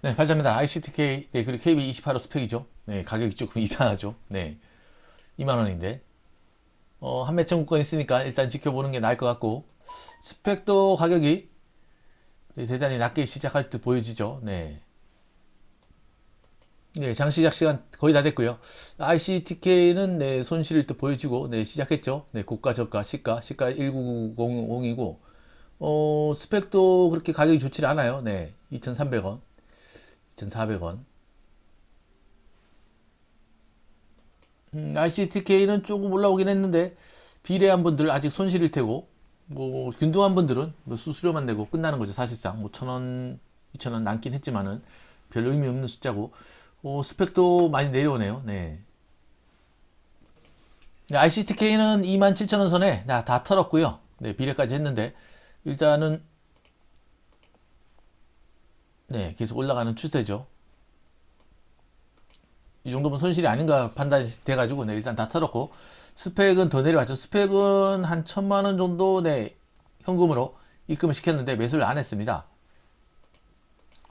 네, 발자입니다. ICTK, 네, 그리고 KB28호 스펙이죠. 네, 가격이 조금 이상하죠. 네, 2만원인데. 어, 한 매천 국권 있으니까 일단 지켜보는 게 나을 것 같고, 스펙도 가격이 네, 대단히 낮게 시작할 듯 보여지죠. 네. 네, 장 시작 시간 거의 다 됐고요. ICTK는 네, 손실일 듯 보여지고, 네, 시작했죠. 네, 고가, 저가, 시가, 시가 1990이고, 어, 스펙도 그렇게 가격이 좋지 않아요. 네, 2,300원, 2,400원. 음, ICTK는 조금 올라오긴 했는데, 비례한 분들 아직 손실일 테고, 뭐, 균등한 분들은 뭐 수수료만 내고 끝나는 거죠, 사실상. 뭐, 천 원, 이천 원 남긴 했지만은, 별 의미 없는 숫자고, 어, 스펙도 많이 내려오네요. 네. 네, ICTK는 27,000원 선에 다, 다 털었고요. 네, 비례까지 했는데, 일단은, 네, 계속 올라가는 추세죠. 이 정도면 손실이 아닌가 판단이 돼가지고, 네, 일단 다 털었고, 스펙은 더 내려왔죠. 스펙은 한 천만 원 정도, 네, 현금으로 입금을 시켰는데 매수를 안 했습니다.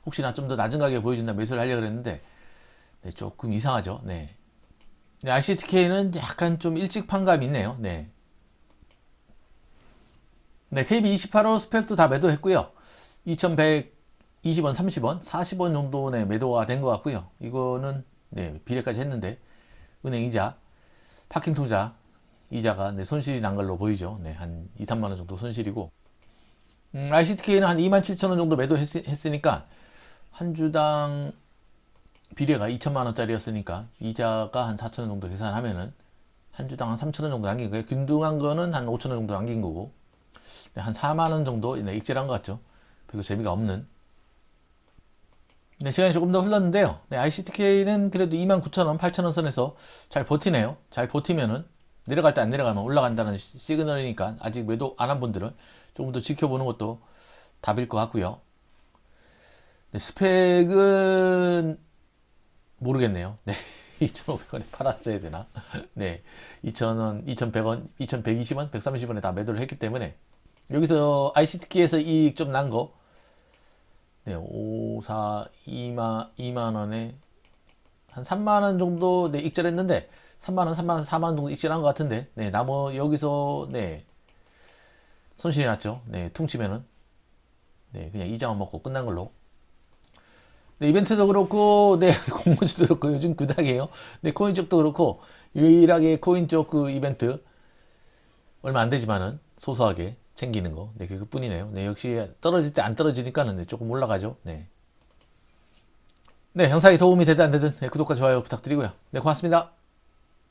혹시나 좀 더 낮은 가격에 보여준다 매수를 하려고 그랬는데, 네, 조금 이상하죠. 네. 네, ICTK는 약간 좀 일찍 판감이 있네요. 네. 네, KB28호 스펙도 다 매도했고요. 2120원, 30원, 40원 정도 네, 매도가 된 것 같고요. 이거는 네, 비례까지 했는데 은행 이자, 파킹 통자 이자가 네, 손실이 난 걸로 보이죠. 네, 한 2, 3만 원 정도 손실이고 음, ICTK는 한 27,000원 정도 매도했으니까 한 주당 비례가 2천만 원짜리였으니까 이자가 한 4천 원 정도 계산하면은 한 주당 한 3천 원 정도 남긴 거예요. 균등한 거는 한 5천 원 정도 남긴 거고 네, 한 4만 원 정도 네, 익절한 것 같죠. 별로 재미가 없는. 네, 시간이 조금 더 흘렀는데요. 네, ICTK는 그래도 2만 9천 원, 8천 원 선에서 잘 버티네요. 잘 버티면은 내려갈 때 안 내려가면 올라간다는 시- 시그널이니까 아직 매도 안 한 분들은 조금 더 지켜보는 것도 답일 것 같고요. 네, 스펙은 모르겠네요. 네. 2,500원에 팔았어야 되나? 네. 2,000원, 2,100원, 2,120원, 130원에 다 매도를 했기 때문에 여기서 ICTK에서 이익 좀 난 거. 네. 5, 4, 2만, 2만 원에 한 3만 원 정도 네, 익절했는데 3만 원, 3만 원, 4만 원 정도 익절한 것 같은데 네. 나머 여기서 네. 손실이 났죠. 네. 퉁치면은 네. 그냥 이자만 먹고 끝난 걸로 네, 이벤트도 그렇고, 네, 공모주도 그렇고, 요즘 그닥이에요. 네, 코인 쪽도 그렇고, 유일하게 코인 쪽 그 이벤트, 얼마 안 되지만은, 소소하게 챙기는 거. 네, 그것 뿐이네요. 네, 역시 떨어질 때 안 떨어지니까는 네, 조금 올라가죠. 네. 네, 영상이 도움이 되든 안 되든, 네, 구독과 좋아요 부탁드리고요. 네, 고맙습니다.